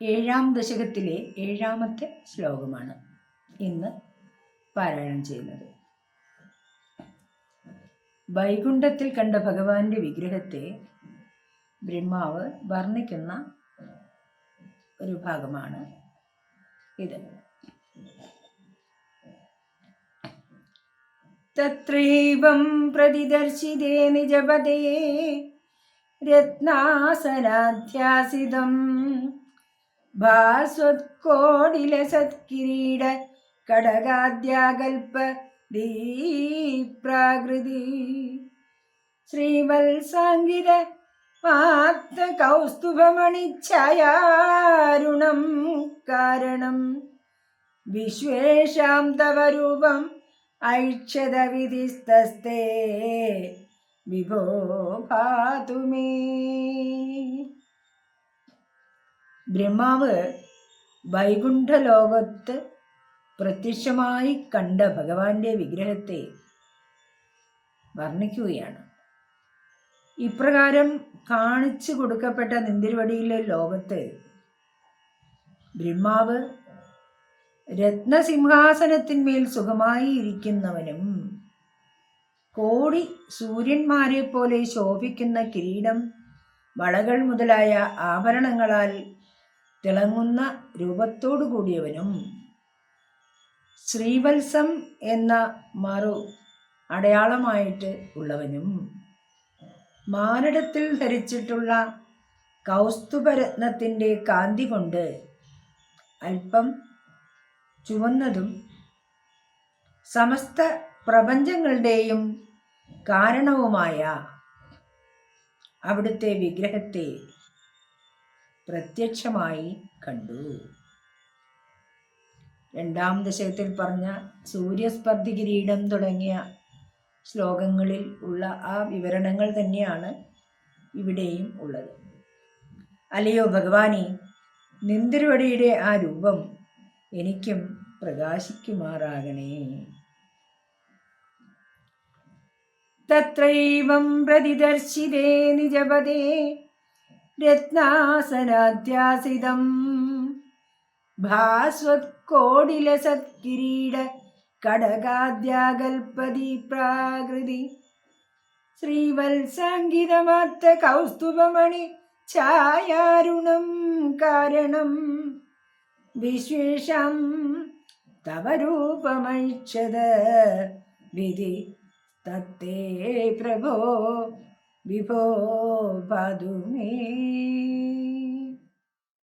ഏഴാം ദശകത്തിലെ ഏഴാമത്തെ ശ്ലോകമാണ് ഇന്ന് പാരായണം ചെയ്യുന്നത്. വൈകുണ്ഠത്തിൽ കണ്ട ഭഗവാന്റെ വിഗ്രഹത്തെ ബ്രഹ്മാവ് വർണിക്കുന്ന ഒരു ഭാഗമാണ് ഇത്. തത്രൈവം പ്രതിദർശിതേ നിജപദേ രത്നാസനാധ്യാസിതം ഭാസ്വത്കോടിലസത്കിരീട കടകാദ്യാകൽപ്പ ദീപ്രാകൃതി. ശ്രീവത്സാംഗിത മാത്ത കൗസ്തുഭമണിച്ഛായാരുണം കാരണം വിശ്വേഷാം തവ രൂപം ഐക്ഷത വിധിസ്തസ്തേ വിഭോ ഭാതുമേ. ബ്രഹ്മാവ് വൈകുണ്ഠലോകത്ത് പ്രത്യക്ഷമായി കണ്ട ഭഗവാന്റെ വിഗ്രഹത്തെ വർണിക്കുകയാണ്. ഇപ്രകാരം കാണിച്ചു കൊടുക്കപ്പെട്ട നിന്തിരുവടിയിലെ ലോകത്ത് ബ്രഹ്മാവ് രത്നസിംഹാസനത്തിന്മേൽ സുഖമായി ഇരിക്കുന്നവനും കോടി സൂര്യന്മാരെ പോലെ ശോഭിക്കുന്ന കിരീടം വളകൾ മുതലായ ആഭരണങ്ങളാൽ തിളങ്ങുന്ന രൂപത്തോടു കൂടിയവനും ശ്രീവത്സം എന്ന മറു അടയാളമായിട്ട് ഉള്ളവനും മാനിടത്തിൽ ധരിച്ചിട്ടുള്ള കൗസ്തുഭരത്നത്തിന്റെ കാന്തി കൊണ്ട് അല്പം ചുവന്നതും സമസ്ത പ്രപഞ്ചങ്ങളുടെയും കാരണവുമായ അവിടുത്തെ വിഗ്രഹത്തെ പ്രത്യക്ഷമായി കണ്ടു. രണ്ടാം ദശകത്തിൽ പറഞ്ഞ സൂര്യസ്പർദ്ധി കിരീടം തുടങ്ങിയ ശ്ലോകങ്ങളിൽ ഉള്ള ആ വിവരണങ്ങൾ തന്നെയാണ് ഇവിടെയും ഉള്ളത്. അല്ലയോ ഭഗവാനെ നിന്തിരുവടിയുടെ ആ രൂപം എനിക്കും പ്രകാശിക്കുമാറാകണേ. തത്രൈവം പ്രതിദർശിതേ നിജപദേ രത്നാസനാധ്യാസിതം. ഭാസ്വത്കോടിലസത്കിരീട കടകാദ്യാകൽപതി പ്രാകൃതി ശ്രീവത്സാങ്കിതമാത്ത കൗസ്തുഭമണി ഛായാരുണം കാരണം. വിശേഷം തവ രൂപമൈക്ഷത വിധി തത്തേ പ്രഭോ വിഭോ പാതുമേ